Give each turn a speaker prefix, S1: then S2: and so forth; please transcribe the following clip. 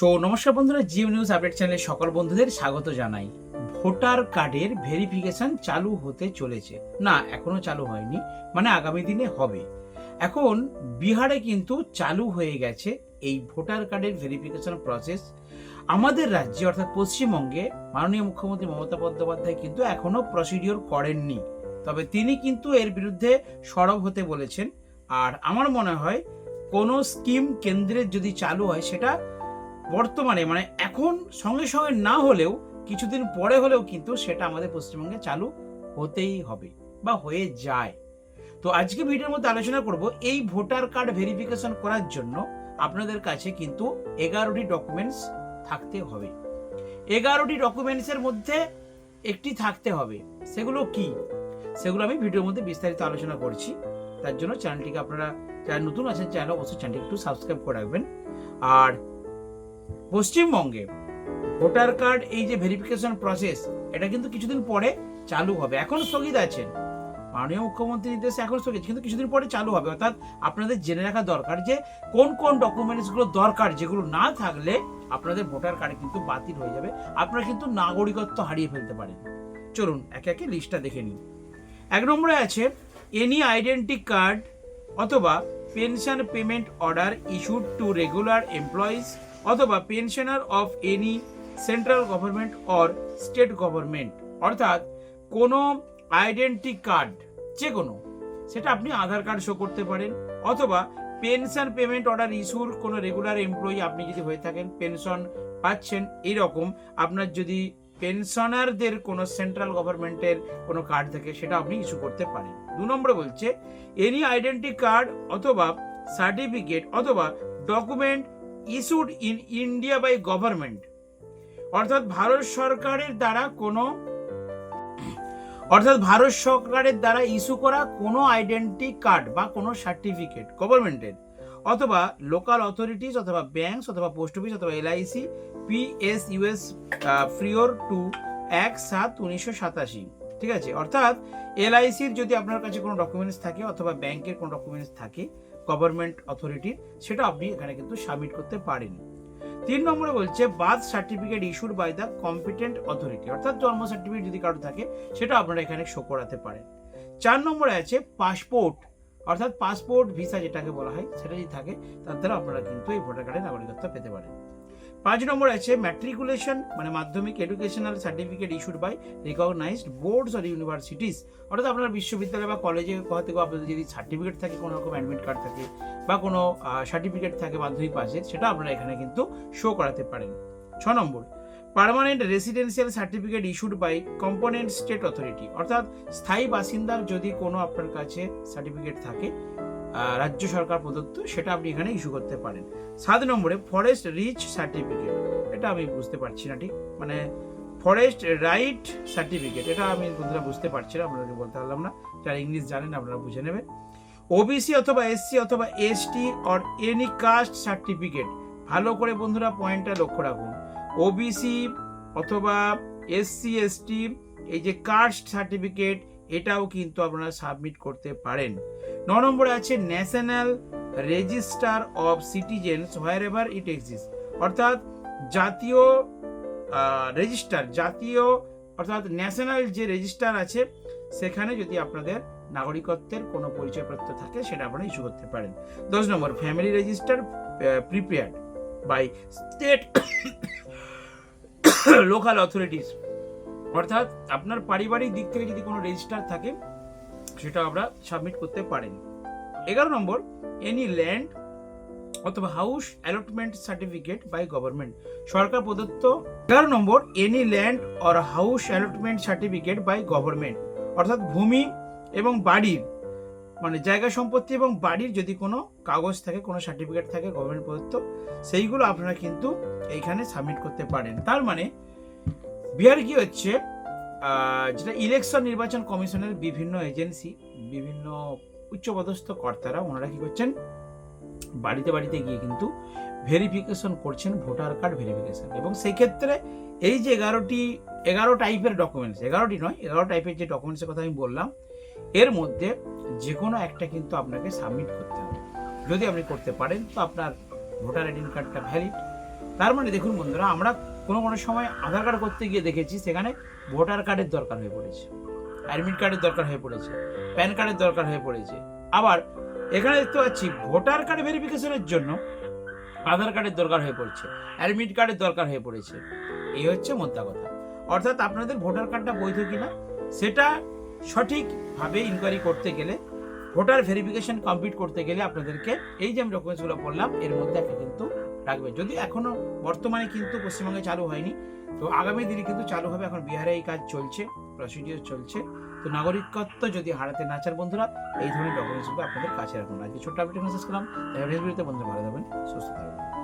S1: তো নমস্কার বন্ধুরা জিও নিউজ আপডেট চ্যানেলে সকল বন্ধুদের স্বাগত জানাই। ভোটার কার্ডের ভেরিফিকেশন চালু হতে চলেছে। না, এখনও চালু হয়নি মানে আগামী দিনে হবে। এখন বিহারে কিন্তু চালু হয়ে গেছে এই ভোটার কার্ডের ভেরিফিকেশন প্রসেস। আমাদের রাজ্যে, অর্থাৎ পশ্চিমবঙ্গে, মাননীয় মুখ্যমন্ত্রী মমতা বন্দ্যোপাধ্যায় কিন্তু এখনও প্রসিডিওর করেননি। তবে তিনি কিন্তু এর বিরুদ্ধে সরব হতে বলেছেন। আর আমার মনে হয়, কোনো স্কিম কেন্দ্রের যদি চালু হয়, সেটা বর্তমানে মানে এখন সঙ্গে সঙ্গে না হলেও, কিছুদিন পরে হলেও কিন্তু সেটা আমাদের পশ্চিমবঙ্গে চালু হতেই হবে বা হয়ে যায়। তো আজকে ভিডিওর মধ্যে আলোচনা করব এই ভোটার কার্ড ভেরিফিকেশন করার জন্য আপনাদের কাছে কিন্তু এগারোটি ডকুমেন্টস থাকতে হবে। এগারোটি ডকুমেন্টসের মধ্যে একটি থাকতে হবে, সেগুলো কি? সেগুলো আমি ভিডিওর মধ্যে বিস্তারিত আলোচনা করছি। তার জন্য চ্যানেলটিকে আপনারা যারা নতুন আছেন চ্যানেল অবশ্যই চ্যানেলটি একটু সাবস্ক্রাইব করে রাখবেন। আর পশ্চিমবঙ্গে ভোটার কার্ড এই যে ভেরিফিকেশন প্রসেস এটা কিন্তু কিছুদিন পরে চালু হবে। এখন স্থগিত আছে। মাননীয় মুখ্যমন্ত্রী নির্দেশে এখন স্থগিত, কিন্তু কিছুদিন পরে চালু হবে। অর্থাৎ আপনাদের জেনে রাখা দরকার যে কোন কোন ডকুমেন্টসগুলো দরকার, যেগুলো না থাকলে আপনাদের ভোটার কার্ড কিন্তু বাতিল হয়ে যাবে। আপনারা কিন্তু নাগরিকত্ব হারিয়ে ফেলতে পারেন। চলুন একে একে লিস্টটা দেখে নিন এক নম্বরে আছে এনি আইডেন্টি কার্ড অথবা pension payment order issued to regular employees অথবা pensioner of any central government or state government অর্থাৎ কোনো আইডেন্টি কার্ড যে কোনো সেটা আপনি আধার কার্ড শো করতে পারেন, অথবা পেনশন পেমেন্ট অর্ডার ইস্যুর কোনো রেগুলার এমপ্লয়ি আপনি যদি হয়ে থাকেন পেনশন পাচ্ছেন এইরকম আপনার যদি পেনশনারদের কোনো সেন্ট্রাল গভর্নমেন্টের কোনো কার্ড থাকে, সেটা আপনি ইস্যু করতে পারেন। দু নম্বরে বলছে এনি আইডেন্টি কার্ড অথবা সার্টিফিকেট অথবা document issued in India by government অর্থাৎ ভারত সরকারের দ্বারা কোনো, অর্থাৎ ভারত সরকারের দ্বারা ইস্যু করা কোনো আইডেন্টি কার্ড বা কোনো সার্টিফিকেট গভর্নমেন্টের অথবা লোকাল অথরিটিস অথবা ব্যাংকস অথবা পোস্ট অফিস অথবা LIC PSUs prior to এক সাত উনিশশো সাতাশি। ঠিক আছে? অর্থাৎ এলআইসির যদি আপনার কাছে কোনো ডকুমেন্টস থাকে অথবা ব্যাংকের কোনো ডকুমেন্টস থাকে গভর্নমেন্ট অথরিটি সেটা আপনি এখানে কিন্তু সাবমিট করতে পারেন। তিন নম্বরে বলছে birth certificate issued by the competent authority অর্থাৎ জন্ম সার্টিফিকেট যদি কারও থাকে, সেটা আপনারা এখানে শো করাতে পারেন। চার নম্বরে আছে পাসপোর্ট অর্থাৎ পাসপোর্ট ভিসা যেটাকে বলা হয়, সেটা যদি থাকে, তার দ্বারা আপনারা কিন্তু এই ভোটার কার্ডের নাগরিকত্ব পেতে পারেন। পাঁচ নম্বর আছে ম্যাট্রিকুলেশন মানে মাধ্যমিক educational certificate issued by recognised boards or universities অর্থাৎ আপনার বিশ্ববিদ্যালয় বা কলেজে থেকে আপনাদের যদি সার্টিফিকেট থাকে, কোনো রকম অ্যাডমিট কার্ড থাকে বা কোনো সার্টিফিকেট থাকে, মাধ্যমিক পাশের সেটা আপনারা এখানে কিন্তু শো করাতে পারেন। ছ নম্বর permanent residential certificate issued by component state authority অর্থাৎ স্থায়ী বাসিন্দার যদি কোনো আপনার কাছে সার্টিফিকেট থাকে রাজ্য সরকার প্রদত্ত, সেটা আপনি এখানে ইস্যু করতে পারেন। সাত নম্বরে ফরেস্ট রিচ সার্টিফিকেট এটা আমি বুঝতে পারছি না ঠিক? মানে ফরেস্ট রাইট সার্টিফিকেট এটা আমি বন্ধুরা বুঝতে পারছি না আপনাকে বলতে পারলাম না। যারা ইংলিশ জানেন, আপনারা বুঝে নেবেন। ওবিসি অথবা এসসি অথবা ST or any caste certificate ভালো করে বন্ধুরা পয়েন্টটা লক্ষ্য রাখুন। ওবিসি অথবা এসসি এসটি এই যে কাস্ট সার্টিফিকেট এটাও কিন্তু আপনারা সাবমিট করতে পারেন। ন নম্বরে আছে national register of citizens wherever it exist অর্থাৎ জাতীয় রেজিস্টার জাতীয়, অর্থাৎ ন্যাশনাল যে রেজিস্টার আছে, সেখানে যদি আপনাদের নাগরিকত্বের কোনো পরিচয়পত্র থাকে, সেটা আপনারা ইস্যু করতে পারেন। দশ নম্বর family register prepared by state local authorities অর্থাৎ আপনার পারিবারিক দিক থেকে যদি কোনো রেজিস্টার থাকে সেটা আমরা সাবমিট করতে পারেন। এগারো নম্বর এনি ল্যান্ড অথবা house allotment certificate by government সরকার প্রদত্ত। এগারো নম্বর any land or house allotment certificate by government অর্থাৎ ভূমি এবং বাড়ির মানে জায়গা সম্পত্তি এবং বাড়ির যদি কোনো কাগজ থাকে, কোনো সার্টিফিকেট থাকে গভর্নমেন্ট প্রদত্ত, সেইগুলো আপনারা কিন্তু এইখানে সাবমিট করতে পারেন। তার মানে বিহার কি হচ্ছে? যেটা ইলেকশন নির্বাচন কমিশনের বিভিন্ন এজেন্সি, বিভিন্ন উচ্চপদস্থ কর্তারা ওনারা কি করছেন? বাড়িতে বাড়িতে গিয়ে কিন্তু ভেরিফিকেশন করছেন ভোটার কার্ড ভেরিফিকেশন এবং সেই ক্ষেত্রে এই যে এগারোটি, এগারো টাইপের ডকুমেন্টস এগারোটি নয়, এগারো টাইপের যে ডকুমেন্টসের কথা আমি বললাম, এর মধ্যে যে কোনো একটা কিন্তু আপনাকে সাবমিট করতে হবে। যদি আপনি করতে পারেন, তো আপনার ভোটার আইডেন্টি কার্ডটা ভ্যালিড তার মানে দেখুন বন্ধুরা, আমরা কোনো কোনো সময় আধার কার্ড করতে গিয়ে দেখেছি, সেখানে ভোটার কার্ডের দরকার হয়ে পড়েছে অ্যাডমিট কার্ডের দরকার হয়ে পড়েছে প্যান কার্ডের দরকার হয়ে পড়েছে। আবার এখানে দেখতে পাচ্ছি, ভোটার কার্ড ভেরিফিকেশনের জন্য আধার কার্ডের দরকার হয়ে পড়ছে অ্যাডমিট কার্ডের দরকার হয়ে পড়েছে। এই হচ্ছে মোদ্দা কথা। অর্থাৎ আপনাদের ভোটার কার্ডটা বৈধ কিনা, সেটা সঠিকভাবে ইনকোয়ারি করতে গেলে, ভোটার ভেরিফিকেশন কমপ্লিট করতে গেলে আপনাদেরকে এই যে আমি ডকুমেন্টসগুলো বললাম, এর মধ্যে একটা কিন্তু রাখবেন যদি এখনও বর্তমানে কিন্তু পশ্চিমবঙ্গে চালু হয়নি, তো আগামী দিনে কিন্তু চালু হবে। এখন বিহারে এই কাজ চলছে প্রসিডিওর চলছে। তো নাগরিকত্ব যদি হারাতে না চান বন্ধুরা, এই ধরনের ডকুমেন্টসগুলো আপনাদের কাছে রাখুন। আজকে ছোট্ট আপডেট মেসেজ করলাম। বন্ধুরা, ভালো থাকবেন, সুস্থ থাকবেন।